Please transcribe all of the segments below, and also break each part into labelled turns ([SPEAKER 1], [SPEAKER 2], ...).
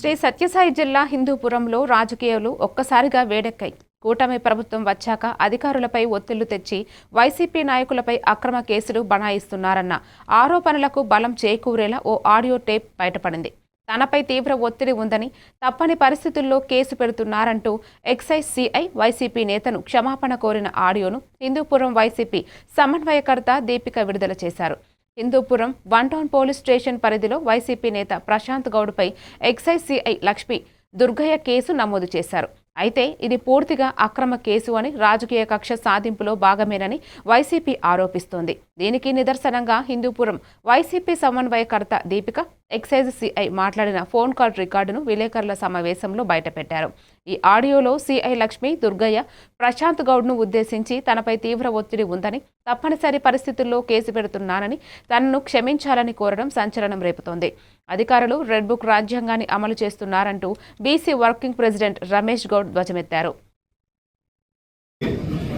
[SPEAKER 1] శ్రీ సత్యసాయి జిల్లా హిందూపురంలో రాజకీయాలు ఒక్కసారిగా వేడెక్కాయి. కూటమి ప్రభుత్వం వచ్చాక అధికారులపై ఒత్తిళ్ళు తెచ్చి వైసీపీ నాయకులపై అక్రమ కేసులు బనాయిస్తున్నారన్న ఆరోపణలకు బలం చేకూరేలా ఓ ఆడియో టేప్ బయటపడింది. తనపై తీవ్ర ఒత్తిడి ఉందని తప్పని పరిస్థితుల్లో కేసు పెడుతున్నారంటూ ఎక్సైజ్ సిఐ వైసీపీ నేతను క్షమాపణ కోరిన ఆడియోను హిందూపురం వైసీపీ సమన్వయకర్త దీపిక విడుదల చేశారు. Hindupuram one town police station పరిధిలో వైసీపీ నేత Prashanth గౌడ్పై excise CI Lakshmi Durgaiah case నమోదు చేశారు. అయితే ఇది పూర్తిగా అక్రమ కేసు అని రాజకీయ కక్ష సాధింపులో భాగమేనని వైసీపీ ఆరోపిస్తోంది. దీనికి నిదర్శనంగా హిందూపురం వైసీపీ సమన్వయకర్త దీపిక ఎక్సైజ్ సిఐ మాట్లాడిన ఫోన్ కాల్ రికార్డును విలేకరుల సమావేశంలో బయటపెట్టారు. ఈ ఆడియోలో సిఐ లక్ష్మి దుర్గయ్య ప్రశాంత్ గౌడ్ను ఉద్దేశించి తనపై తీవ్ర ఒత్తిడి ఉందని తప్పనిసరి పరిస్థితుల్లో కేసు పెడుతున్నానని తనను క్షమించాలని కోరడం సంచలనం రేపుతోంది. అధికారులు రెడ్ బుక్ రాజ్యాంగాన్ని అమలు చేస్తున్నారంటూ BC working president Ramesh Goud ధ్వజమెత్తారు.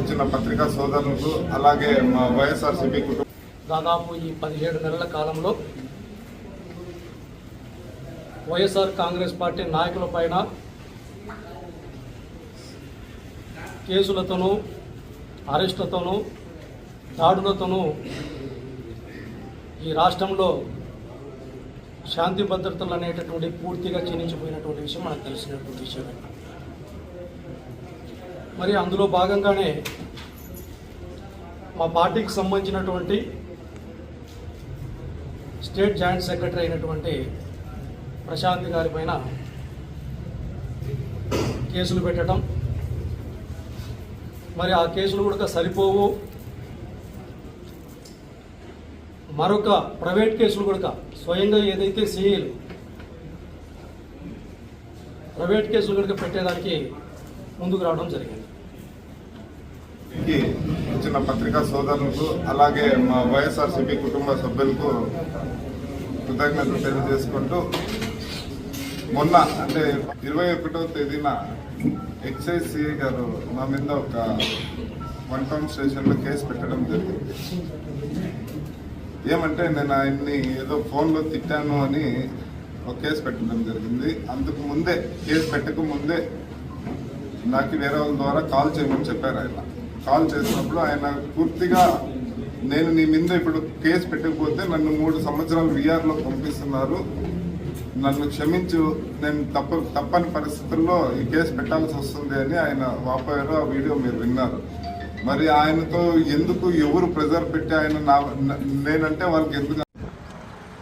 [SPEAKER 2] ఇచ్చిన పత్రికా సోదరులకు అలాగే మా వైఎస్ఆర్సీపీ కుటుంబ
[SPEAKER 3] దాదాపు ఈ పదిహేడు నెలల కాలంలో వైఎస్ఆర్ కాంగ్రెస్ పార్టీ నాయకుల పైన కేసులతోనూ అరెస్టులతోనూ దాడులతోనూ ఈ రాష్ట్రంలో శాంతి భద్రతలు అనేటటువంటి పూర్తిగా క్షీణించిపోయినటువంటి విషయం మనకు తెలిసినటువంటి విషయమే మరి అందులో భాగంగానే మా పార్టీకి సంబంధించినటువంటి స్టేట్ జాయింట్ సెక్రటరీ అయినటువంటి ప్రశాంత్ గారి పైన కేసులు పెట్టడం. మరి ఆ కేసులు కూడా సరిపోవు. మరొక ప్రైవేట్ కేసులు కూడా స్వయంగా ఏదైతే సీఈలు ప్రైవేట్ కేసులు కనుక పెట్టేదానికి ముందుకు రావడం జరిగింది.
[SPEAKER 2] కి పత్రికా సోదరులకు అలాగే మా వైఎస్ఆర్సీపీ కుటుంబ సభ్యులకు కృతజ్ఞతలు తెలియజేసుకుంటూ మొన్న అంటే ఇరవై ఒకటో తేదీన ఎక్సైజ్ సిఐ గారు మా మీద ఒక వన్ టౌన్ స్టేషన్లో కేసు పెట్టడం జరిగింది. ఏమంటే నేను ఆయన్ని ఏదో ఫోన్లో తిట్టాను అని ఒక కేసు పెట్టడం జరిగింది. అందుకు ముందే కేసు పెట్టక ముందే నాకు వేరే వాళ్ళ ద్వారా కాల్ చేయమని చెప్పారు ఆయన. కాల్ చేసినప్పుడు ఆయన పూర్తిగా నేను నీ మీద ఇప్పుడు కేసు పెట్టకపోతే నన్ను మూడు సంవత్సరాలు విఆర్లో పంపిస్తున్నారు. నన్ను క్షమించు నేను తప్ప తప్పని పరిస్థితుల్లో ఈ కేసు పెట్టాల్సి వస్తుంది అని ఆయన వాపోయారు. ఆ వీడియో మీరు విన్నారు. మరి ఆయనతో ఎందుకు ఎవరు ప్రెజర్ పెట్టి ఆయన నా నేనంటే వాళ్ళకి ఎందుకు